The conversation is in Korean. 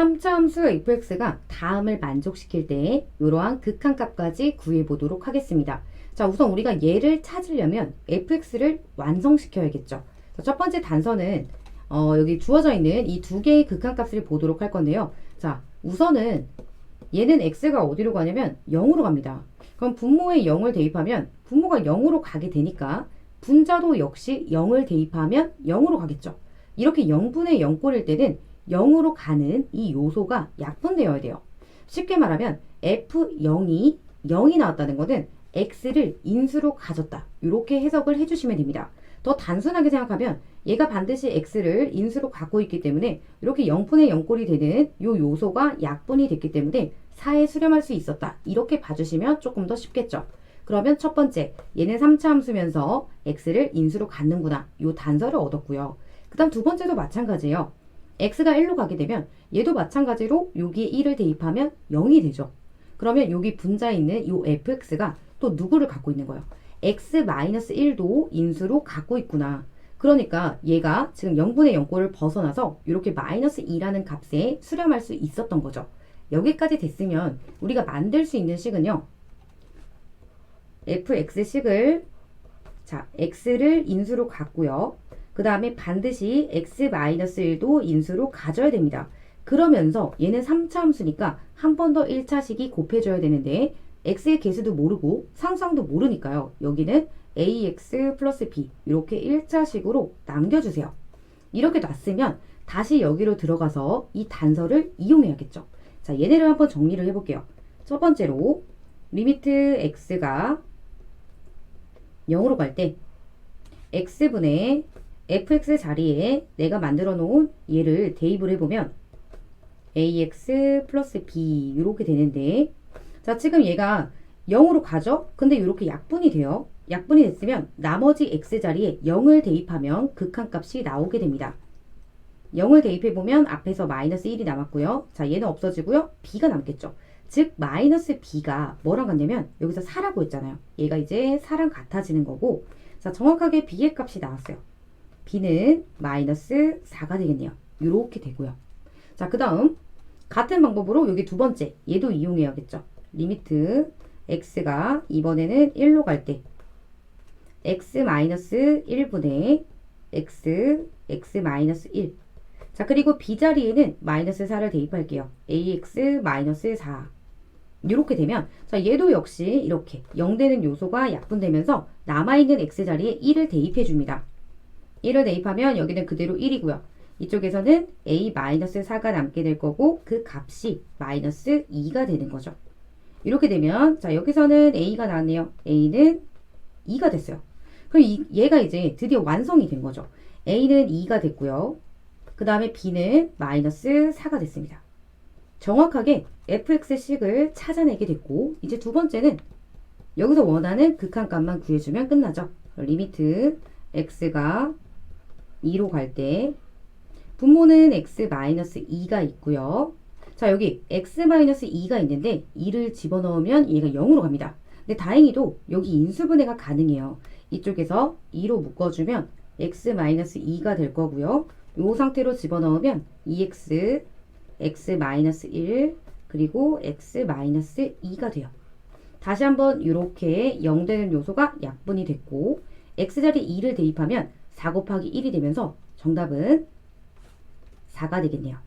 3차 함수 fx가 다음을 만족시킬 때 이러한 극한값까지 구해 보도록 하겠습니다. 자, 우선 우리가 얘를 찾으려면 fx를 완성시켜야겠죠. 자, 첫 번째 단서는 어, 여기 주어져 있는 이 두 개의 극한값을 보도록 할 건데요. 자, 우선은 얘는 x가 어디로 가냐면 0으로 갑니다. 그럼 분모에 0을 대입하면 분모가 0으로 가게 되니까 분자도 역시 0을 대입하면 0으로 가겠죠. 이렇게 0분의 0꼴일 때는 0으로 가는 이 요소가 약분되어야 돼요. 쉽게 말하면 F0이 0이 나왔다는 것은 X를 인수로 가졌다. 이렇게 해석을 해주시면 됩니다. 더 단순하게 생각하면 얘가 반드시 X를 인수로 갖고 있기 때문에 이렇게 0분의 0꼴이 되는 요 요소가 약분이 됐기 때문에 4에 수렴할 수 있었다. 이렇게 봐주시면 조금 더 쉽겠죠. 그러면 첫 번째, 얘는 3차 함수면서 x를 인수로 갖는구나. 요 단서를 얻었고요. 그 다음 두 번째도 마찬가지예요. X가 1로 가게 되면 얘도 마찬가지로 여기에 1을 대입하면 0이 되죠. 그러면 여기 분자에 있는 요 fx가 또 누구를 갖고 있는 거예요? x-1도 인수로 갖고 있구나. 그러니까 얘가 지금 0분의 0꼴을 벗어나서 이렇게 마이너스 2라는 값에 수렴할 수 있었던 거죠. 여기까지 됐으면 우리가 만들 수 있는 식은요. fx식을 자 x를 인수로 갖고요. 그 다음에 반드시 x-1도 인수로 가져야 됩니다. 그러면서 얘는 3차 함수니까 한 번 더 1차식이 곱해줘야 되는데 x의 개수도 모르고 상상도 모르니까요. 여기는 ax 플러스 b 이렇게 1차식으로 남겨주세요. 이렇게 놨으면 다시 여기로 들어가서 이 단서를 이용해야겠죠. 자, 얘네를 한번 정리를 해볼게요. 첫 번째로 리미트 x가 0으로 갈 때 x분의 fx 자리에 내가 만들어 놓은 얘를 대입을 해보면 ax 플러스 b 이렇게 되는데 자 지금 얘가 0으로 가죠? 근데 이렇게 약분이 돼요. 약분이 됐으면 나머지 x 자리에 0을 대입하면 극한값이 나오게 됩니다. 0을 대입해보면 앞에서 마이너스 1이 남았고요. 자 얘는 없어지고요. b가 남겠죠. 즉 마이너스 b가 뭐랑 같냐면 여기서 4라고 했잖아요. 얘가 이제 4랑 같아지는 거고 자 정확하게 b의 값이 나왔어요. B는 마이너스 4가 되겠네요. 이렇게 되고요. 자 그 다음 같은 방법으로 여기 두 번째 얘도 이용해야겠죠. 리미트 x가 이번에는 1로 갈 때 x 마이너스 1분의 x x 마이너스 1. 자 그리고 b 자리에는 마이너스 4를 대입할게요. ax 마이너스 4. 이렇게 되면 자 얘도 역시 이렇게 0 되는 요소가 약분되면서 남아있는 x 자리에 1을 대입해 줍니다. 1을 대입하면 여기는 그대로 1이고요. 이쪽에서는 a-4가 남게 될 거고 그 값이 마이너스 2가 되는 거죠. 이렇게 되면 자 여기서는 a가 나왔네요. a는 2가 됐어요. 그럼 이, 얘가 이제 드디어 완성이 된 거죠. a는 2가 됐고요. 그 다음에 b는 마이너스 4가 됐습니다. 정확하게 fx식을 찾아내게 됐고 이제 두 번째는 여기서 원하는 극한값만 구해주면 끝나죠. 리미트 x가 2로 갈 때 분모는 x-2가 있고요. 자 여기 x-2가 있는데 2를 집어넣으면 얘가 0으로 갑니다. 근데 다행히도 여기 인수분해가 가능해요. 이쪽에서 2로 묶어주면 x-2가 될 거고요. 이 상태로 집어넣으면 2x, x-1 그리고 x-2가 돼요. 다시 한번 이렇게 0 되는 요소가 약분이 됐고 x자리 2를 대입하면 4 곱하기 1이 되면서 정답은 4가 되겠네요.